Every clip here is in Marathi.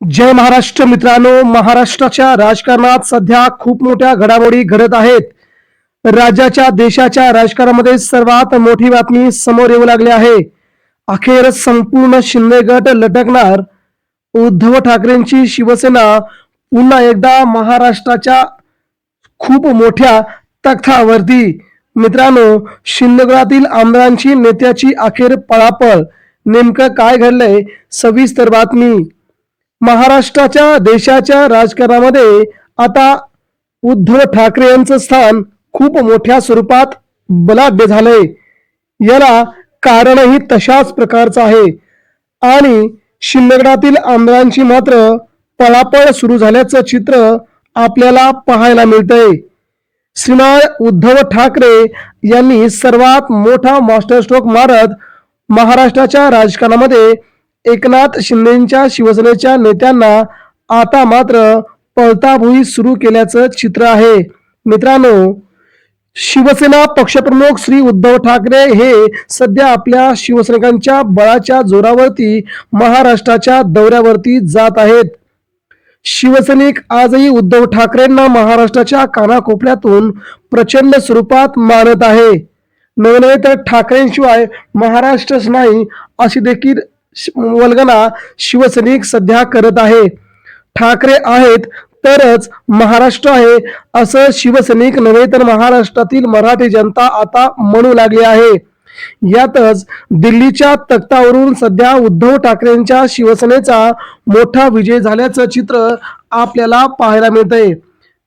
जय महाराष्ट्र मित्रांनो महाराष्ट्राच्या राजकारणात सध्या खूप मोठ्या घडामोडी घडत आहेत. राज्याच्या देशाच्या राजकारणामध्ये सर्वात मोठी बातमी समोर येऊ लागली आहे. अखेर संपूर्ण शिंदे गट लटकणार. उद्धव ठाकरेंची शिवसेना पुन्हा एकदा महाराष्ट्राच्या खूप मोठ्या तख्तावरती. मित्रांनो शिंदेगडातील आमदारांची नेत्याची अखेर पळापळ. नेमकं काय घडलंय? सविस्तर बातमी. महाराष्ट्राच्या देशाच्या राजकारणामध्ये आता उद्धव ठाकरे यांचं स्थान खूप मोठ्या स्वरूपात बलाढ्य झालंय. याला कारणही तशाच प्रकारचं आहे. आणि शिंदगडातील आमदारांची मात्र पळापळ सुरू झाल्याचं चित्र आपल्याला पाहायला मिळतंय. श्रीमान उद्धव ठाकरे यांनी सर्वात मोठा मास्टर स्ट्रोक मारत महाराष्ट्राच्या राजकारणामध्ये एकनाथ शिंदेच्या शिवसेनेच्या नेत्यांना आता मात्र पळताभुई सुरू केल्याचं चित्र आहे. मित्रांनो शिवसेना पक्षप्रमुख श्री उद्धव ठाकरे हे सध्या आपल्या शिवसैनिकांच्या बळाच्या जोरावरती महाराष्ट्राच्या दौऱ्यावरती जात आहेत. शिवसैनिक आजही उद्धव ठाकरेंना महाराष्ट्राच्या कानाकोपऱ्यातून प्रचंड स्वरूपात मानत आहे. नव्हे तर ठाकरेंशिवाय महाराष्ट्रच नाही अशी देखील वल्गना शिवसैनिक सध्या करत आहे. ठाकरे आहेत तरच महाराष्ट्र आहे असं शिवसैनिक नव्हे तर महाराष्ट्रातील मराठी जनता आता म्हणू लागली आहे. यातच दिल्लीच्या तख्तावरून सध्या उद्धव ठाकरेंच्या शिवसेनेचा मोठा विजय झाल्याचं चित्र आपल्याला पाहायला मिळतंय.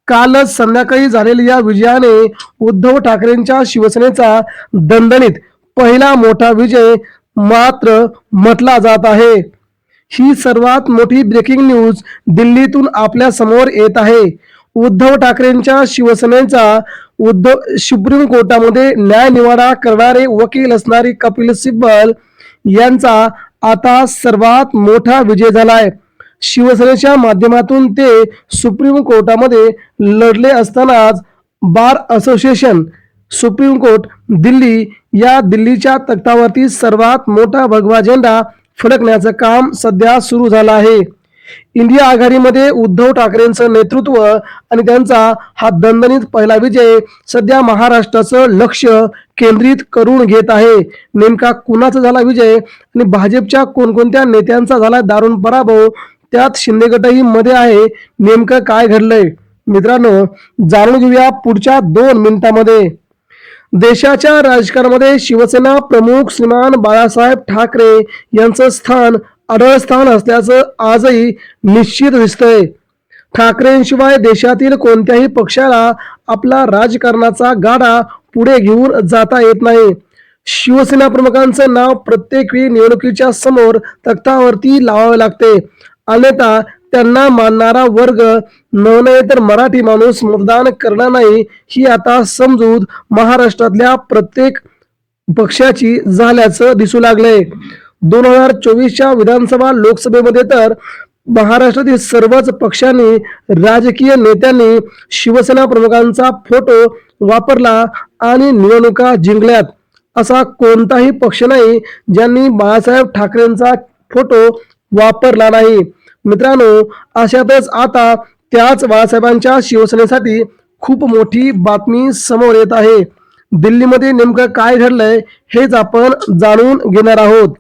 कालच संध्याकाळी झालेल्या या विजयाने उद्धव ठाकरेंच्या शिवसेनेचा दणदणीत पहिला मोठा विजय मात्र म्हटला जात आहे. ही सर्वात मोठी ब्रेकिंग न्यूज दिल्लीतून आपल्यासमोर येत आहे. उद्धव ठाकरेंच्या शिवसेनेचा उद्धव सुप्रीम कोर्टामध्ये न्यायनिवाडा करणारे वकील असणारी कपिल सिब्बल यांचा आता सर्वात मोठा विजय झालाय. शिवसेनेच्या माध्यमातून ते सुप्रीम कोर्टामध्ये लढले असतानाच bar association supreme court Delhi. या दिल्लीच्या तख्तावरती सर्वात मोठा भगवा झेंडा फडकण्याचं काम सध्या सुरू झालं आहे. इंडिया आघाडीमध्ये उद्धव ठाकरेंचं नेतृत्व आणि त्यांचा हा दणदणीत पहिला विजय सध्या महाराष्ट्राचं लक्ष केंद्रित करून घेत आहे. नेमका कुणाचा झाला विजय आणि भाजपच्या कोणकोणत्या नेत्यांचा झाला दारुण पराभव त्यात शिंदे गटही मध्ये आहे. नेमकं काय घडलंय? मित्रांनो जाणून घेऊया पुढच्या दोन मिनिटांमध्ये. देशाच्या राजकारणामध्ये शिवसेना प्रमुख श्रीमान बाळासाहेब ठाकरे यांचं स्थान अढळ स्थान असल्याचं आजही निश्चित दिसतंय. ठाकरेंशिवाय देशातील कोणत्याही पक्षाला आपला राजकारणाचा गाडा पुढे घेऊन जाता येत नाही. शिवसेना प्रमुखांचं नाव प्रत्येक वेळी निवडणुकीच्या समोर तख्तावरती लावावे लागते. अन्यथा त्यांना मानणारा वर्ग नव्हे तर मराठी माणूस मतदान करणार नाही ही आता समजूत महाराष्ट्रातल्या प्रत्येक पक्षाची झाल्याचं दिसू लागलंय. दोन हजार चोवीसच्या विधानसभा लोकसभेमध्ये तर महाराष्ट्रातील सर्वच पक्षांनी राजकीय नेत्यांनी शिवसेना प्रमुखांचा फोटो वापरला आणि निवडणुका जिंकल्यात. असा कोणताही पक्ष नाही ज्यांनी बाळासाहेब ठाकरेंचा फोटो वापरला नाही. मित्रांनो अशातच आता त्याच बाळासाहेबांच्या शिवसेनेसाठी खूप मोठी बातमी समोर येत आहे. दिल्लीमध्ये नेमकं काय घडलंय हेच आपण जाणून घेणार आहोत.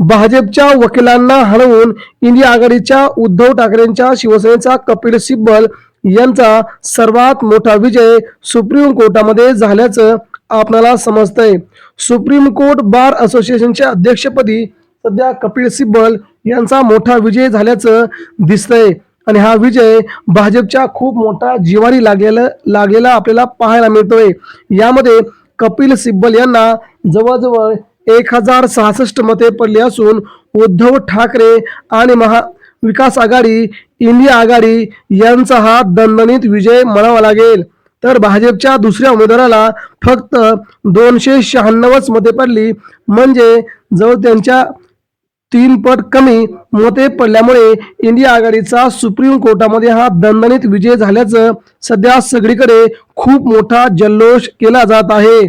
भाजपच्या वकिलांना हलवून इंडिया आघाडीच्या उद्धव ठाकरेंच्या शिवसेनेचा कपिल सिब्बल यांचा सर्वात मोठा विजय सुप्रीम कोर्टामध्ये झाल्याचं आपल्याला समजतंय. सुप्रीम कोर्ट बार असोसिएशनच्या अध्यक्षपदी सध्या कपिल सिब्बल यांचा मोठा विजय झाल्याचं दिसतंय. आणि हा विजय भाजपच्या खूप मोठा जिवारी लागलेला लागलेला आपल्याला पाहायला मिळतोय. यामध्ये कपिल सिब्बल यांना जवळजवळ एक हजार सहासष्ट मते पडली असून उद्धव ठाकरे आणि महा विकास आघाडी इंडिया आघाडी यांचा हा दणदणीत विजय म्हणावा लागेल. तर भाजपच्या दुसऱ्या उमेदवाराला फक्त दोनशे शहाण्णवच मते पडली. म्हणजे जवळ त्यांच्या तीन पट कमी मते पडल्यामुळे इंडिया आघाडीचा सुप्रीम कोर्टामध्ये हा दणदणीत विजय झाल्याचं सध्या सगळीकडे खूप मोठा जल्लोष केला जात आहे.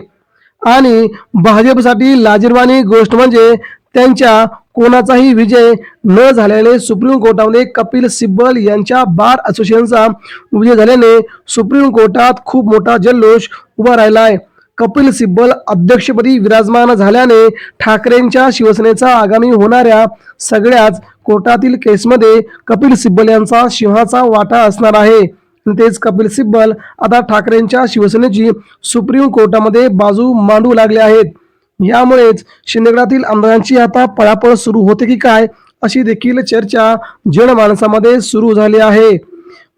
आणि भाजपसाठी लाजीरवाणी गोष्ट म्हणजे त्यांच्या कोणाचाही विजय न झाल्याने सुप्रीम कोर्टामध्ये कपिल सिब्बल यांच्या बार असोसिएशनचा विजय झाल्याने सुप्रीम कोर्टात खूप मोठा जल्लोष उभा राहिला आहे कपिल सिब्बल अध्यक्षपदी विराजमान झाल्याने ठाकरेंच्या शिवसेनेचा आगामी होणाऱ्या सगळ्याच कोर्टातील केसमध्ये कपिल सिब्बल यांचा सिंहाचा वाटा असणार आहे. तेच कपिल सिब्बल आता ठाकरेंच्या शिवसेनेची सुप्रीम कोर्टामध्ये बाजू मांडू लागले आहेत. यामुळेच शिंदेगडातील आमदारांची आता पळापळ सुरू होते की काय अशी देखील चर्चा जनमानसामध्ये सुरू झाली आहे.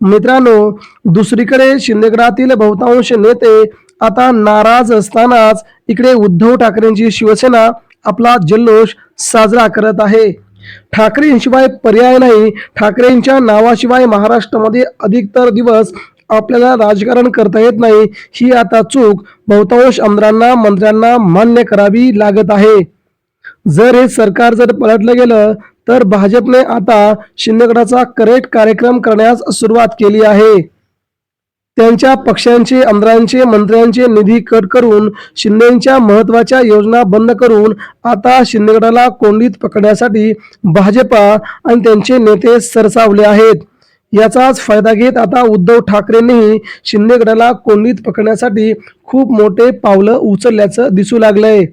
मित्रांनो दुसरीकडे शिंदेगडातील बहुतांश नेते आता नाराज असतानाच इकडे उद्धव ठाकरेंची शिवसेना आपला जल्लोष साजरा करत आहे. ठाकरेंशिवाय पर्याय नाही. ठाकरेंच्या नावाशिवाय महाराष्ट्रामध्ये अधिकतर दिवस आपल्याला राजकारण करता येत नाही. ही आता चूक बहुतांश आमदारांना मंत्र्यांना मान्य करावी लागत आहे. जर हे सरकार जर पलटलं गेलं तर भाजपने आता शिंदेगडाचा करेक्ट कार्यक्रम करण्यास सुरुवात केली आहे. त्यांच्या पक्षांचे आमदारांचे मंत्र्यांचे निधी कट करून शिंदेच्या महत्त्वाच्या योजना बंद करून आता शिंदेगडाला कोंडीत पकडण्यासाठी भाजपा आणि त्यांचे नेते सरसावले आहेत. याचाच फायदा घेत आता उद्धव ठाकरेंनीही शिंदेगडाला कोंडीत पकडण्यासाठी खूप मोठे पावलं उचलल्याचं दिसू लागलंय.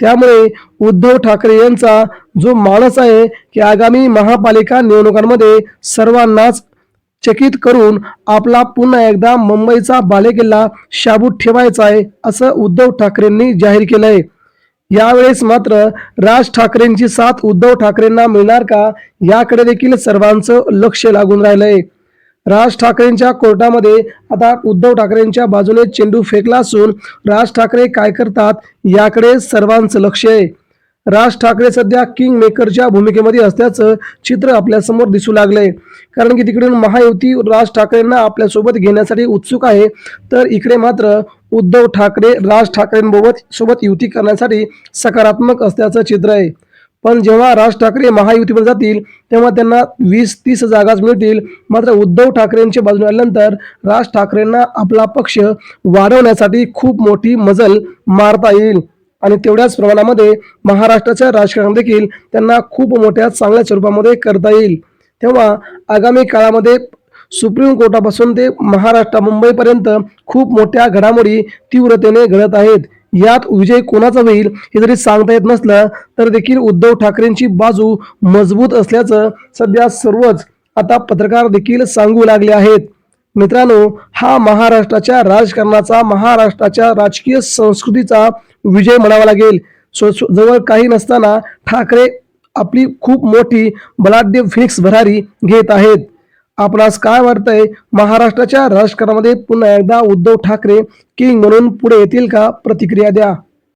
त्यामुळे उद्धव ठाकरे यांचा जो मानस आहे की आगामी महापालिका निवडणुकांमध्ये सर्वांनाच चकित करून आपला पुन्हा एकदा मुंबईचा बालेकिल्ला शाबूत ठेवायचा आहे असं उद्धव ठाकरेंनी जाहीर केलंय. यावेळेस मात्र राज ठाकरेंची साथ उद्धव ठाकरेंना मिळणार का याकडे देखील सर्वांचं लक्ष लागून राहिलंय. राज ठाकरेंच्या कोर्टामध्ये आता उद्धव ठाकरेंच्या बाजूने चेंडू फेकला असून राज ठाकरे काय करतात याकडे सर्वांचं लक्ष आहे. राज ठाकरे सध्या किंग मेकरच्या भूमिकेमध्ये असल्याचं चित्र आपल्यासमोर दिसू लागलंय. कारण की तिकडून महायुती राज ठाकरेंना आपल्यासोबत घेण्यासाठी उत्सुक आहे. तर इकडे मात्र उद्धव ठाकरे राज ठाकरेंबोबत सोबत युती करण्यासाठी सकारात्मक असल्याचं चित्र आहे. पण जेव्हा राज ठाकरे महायुतीवर जातील तेव्हा त्यांना वीस तीस जागाच मिळतील. मात्र उद्धव ठाकरेंच्या बाजूने आल्यानंतर राज ठाकरेंना आपला पक्ष वाढवण्यासाठी खूप मोठी मजल मारता येईल. आणि तेवढ्याच प्रमाणामध्ये महाराष्ट्राच्या राजकारणात देखील त्यांना खूप मोठ्या चांगल्या स्वरूपामध्ये करता येईल. तेव्हा आगामी काळामध्ये सुप्रीम कोर्टापासून ते महाराष्ट्र मुंबईपर्यंत खूप मोठ्या घडामोडी तीव्रतेने घडत आहेत. यात विजय कोणाचा होईल हे जरी सांगता येत नसलं तर देखील उद्धव ठाकरेंची बाजू मजबूत असल्याचं सध्या सर्वच आता पत्रकार देखील सांगू लागले आहेत. मित्रांनो हा महाराष्ट्राच्या राजकारणाचा महाराष्ट्राच्या राजकीय संस्कृतीचा विजय म्हणावा लागेल. सो जवळ काही नसताना ठाकरे आपली खूप मोठी बलाढ्य फिक्स भरारी घेत आहेत. आपणास काय वाटतंय? महाराष्ट्राच्या राजकारणामध्ये पुन्हा एकदा उद्धव ठाकरे किंग म्हणून पुढे येतील का? प्रतिक्रिया द्या.